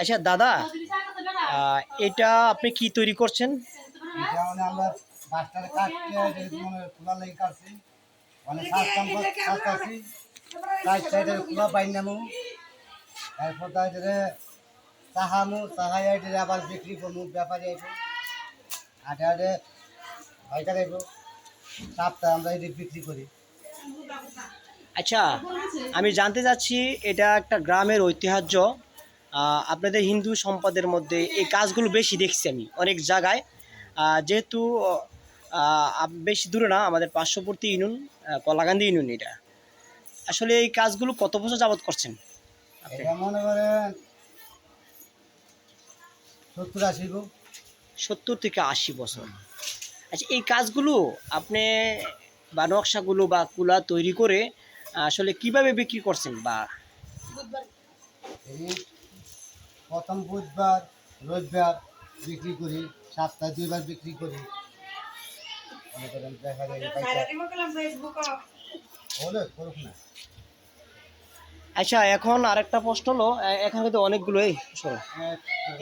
আচ্ছা দাদা এটা আপনি কি তৈরি করছেন? তারপর চাহামু চাহাই আবার বিক্রি করব ব্যাপারী আইবো আটে আটে পাইকার আইবো সাতটা আমরা এটি বিক্রি করি। আচ্ছা আমি জানতে চাচ্ছি এটা একটা গ্রামের ঐতিহ্য। আপনাদের হিন্দু সম্পদের মধ্যে এই কাজগুলো বেশি দেখছি আমি অনেক জায়গায়। যেহেতু বেশি দূরে না আমাদের পার্শ্ববর্তী ইউনিয়ন কলাকান্দি ইউনিয়ন এটা। আসলে এই কাজগুলো কত বছর যাবত করছেন? সত্তর থেকে আশি বছর। আচ্ছা এই কাজগুলো আপনি বা নকশাগুলো বা কুলা তৈরি করে আসলে কীভাবে বিক্রি করছেন বা? প্রথম বুধবার রোববার বিক্রি করি সপ্তাহে দুইবার বিক্রি করি। দেখা যায় না। আচ্ছা এখন আরেকটা প্রশ্ন হলো এখানে তো অনেকগুলো এই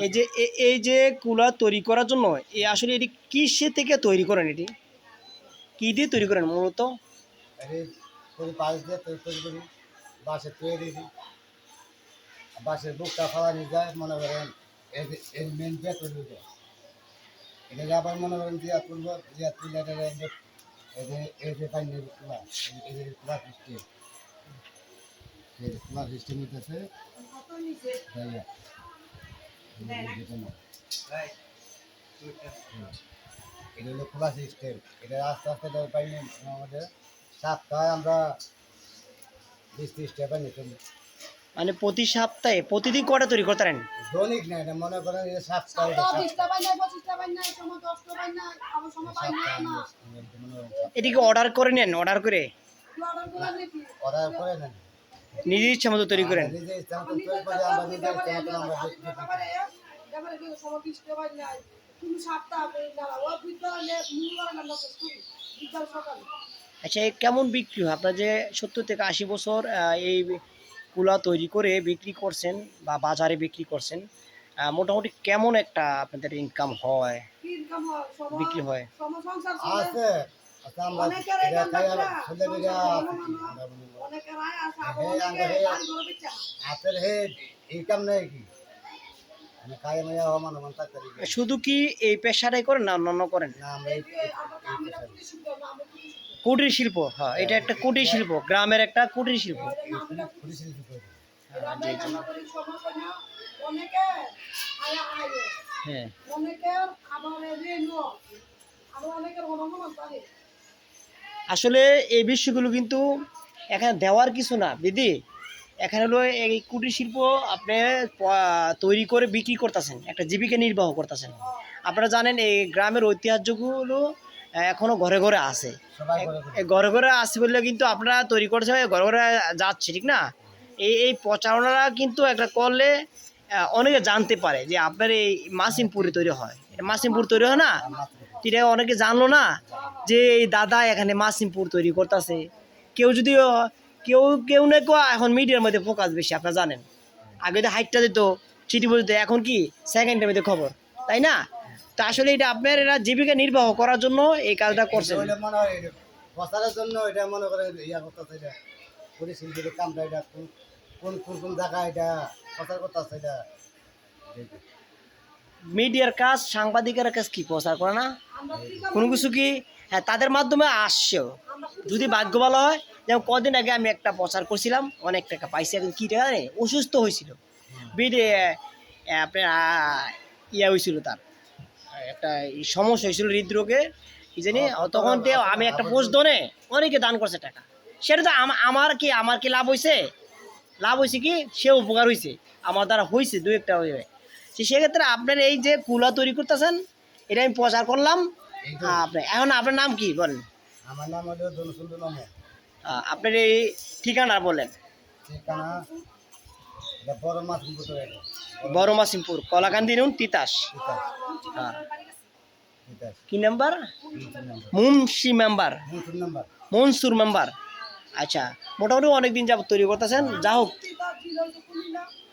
এই যে এই যে কুলা তৈরি করার জন্য এই আসলে এটি কিসে থেকে তৈরি করেন এটি? কি দিয়ে তৈরি করেন মূলত? করি পাঁচ দিয়ে তৈরি তৈরি করি বাসে তৈরি দিই। বাসের বুকটা ফালানি যায়, মনে করেন এই মেন দিয়ে তৈরি যায় এটা আবার মনে করেন দিয়া তুলব দিয়া তুলে এটা যে পাইনি খোলা এই সিস্টেম এই সিস্টেম হইতেছে। এটা হলো খোলা সিস্টেম। এটা আস্তে আস্তে পাইনি আমাদের। সপ্তাহে আমরা বিশ ত্রিশ টাকা মানে প্রতি সপ্তাহে প্রতিদিন কটা তৈরি করতে পারেন? দৈনিক না এটা মনে করেন এই সপ্তাহে এটা এটিকে অর্ডার করে নেন অর্ডার করে? অর্ডার করে নেন। নিজের ইচ্ছা মতো তৈরি করেন? নিজে আচ্ছা এই কেমন বিক্রি হয়? আপনার যে সত্তর থেকে আশি বছর এই কুলা তৈরি করে বিক্রি করছেন বা বাজারে বিক্রি করছেন মোটামুটি কেমন একটা আপনাদের ইনকাম হয়? বিক্রি হয়? আছে আচ্ছা আমরা অনেকের এটা এরকম খাই আর বাচ্চা, ছেলে মেয়েরা হাতের হে ইনকাম নেই কি? শুধু কি এই পেশাটাই করেন না অন্যান্য করেন? কুটির শিল্প হ্যাঁ এটা একটা কুটির শিল্প গ্রামের একটা কুটির শিল্প। হ্যাঁ, আসলে এই বিষয়গুলো কিন্তু এখানে দেওয়ার কিছু না দিদি এখানে হলো এই কুটির শিল্প আপনি তৈরি করে বিক্রি করতেছেন একটা জীবিকা নির্বাহ করতেছেন। আপনারা জানেন এই গ্রামের ঐতিহ্যগুলো এখনও ঘরে ঘরে আছে। ঘরে ঘরে। আসছে বললে কিন্তু আপনারা তৈরি করছে ঘরে ঘরে যাচ্ছে ঠিক না? এই এই প্রচারণারা কিন্তু একটা করলে অনেকে জানতে পারে যে আপনার এই মাসিমপুরে তৈরি হয়। এটা মাসিমপুর তৈরি হয় না? এটা অনেকে জানলো না যে এই দাদা এখানে মাসিমপুর তৈরি করতেছে। কেউ যদি কেউ কেউ না কেউ এখন মিডিয়ার মধ্যে ফোকাস বেশি আপনারা জানেন। আগে তো হাইটটা দিত চিঠি বলতো এখন কি? সেকেন্ডের মধ্যে খবর তাই না? তা আসলে এটা আপনার এরা জীবিকা নির্বাহ করার জন্য এই কাজটা করছেন। এটা প্রচারের জন্য এটা মনে ইয়া করতেছে এটা কামটা কোন কোন কোন এটা প্রচার করতেছে এটা। মিডিয়ার কাজ সাংবাদিকের কাজ কি প্রচার করে না? কোনো কিছু কি? হ্যাঁ তাদের মাধ্যমে আসছেও যদি ভাগ্য ভালো হয় যেমন কদিন আগে আমি একটা প্রচার করছিলাম অনেক টাকা পাইছি এখন কী টাকা জানে? অসুস্থ হয়েছিল। বিডে আপনার ইয়া হয়েছিল তার। একটা সমস্যা হয়েছিল হৃদরোগে কি জানি? তখন তো আমি একটা পোস্ট দনে অনেকে দান করছে টাকা। সেটা তো আমার কি আমার কি লাভ হয়েছে লাভ হয়েছে কি? সে উপকার হয়েছে আমার দ্বারা হয়েছে দু একটা হয়ে সেক্ষেত্রে আপনার এই যে কুলা তৈরি করতেছেন এটা আমি প্রচার করলাম। এই তো। আপনি এখন আপনার নাম কি বলেন? আমার নাম হলো ধনুসুন্দর নাম আপনার এই ঠিকানা বলেন। ঠিকানা বড় মাছ ভিতরে এটা। বড় মাসিমপুর কলাকান্দি নুন তিতাস। হ্যাঁ। তিতাস। কি number? Munshi member Mansur member আচ্ছা মোটামুটি অনেক দিন যাবত তৈরি করতেছেন যা হোক।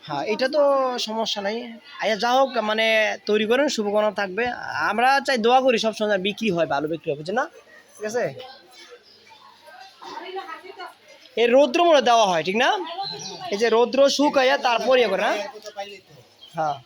হ্যাঁ এটা তো সমস্যা নাই। আচ্ছা যা হোক মানে তৈরি করেন শুভকামনা থাকবে। আমরা চাই দোয়া করি সব সময় বিক্রি হয় ভালো বিক্রি হবে না? ঠিক আছে? এই রৌদ্র মনে দেওয়া হয়, ঠিক না? এই যে রৌদ্র শুকাইয়া তারপর ইয়ে করে না তো হ্যাঁ।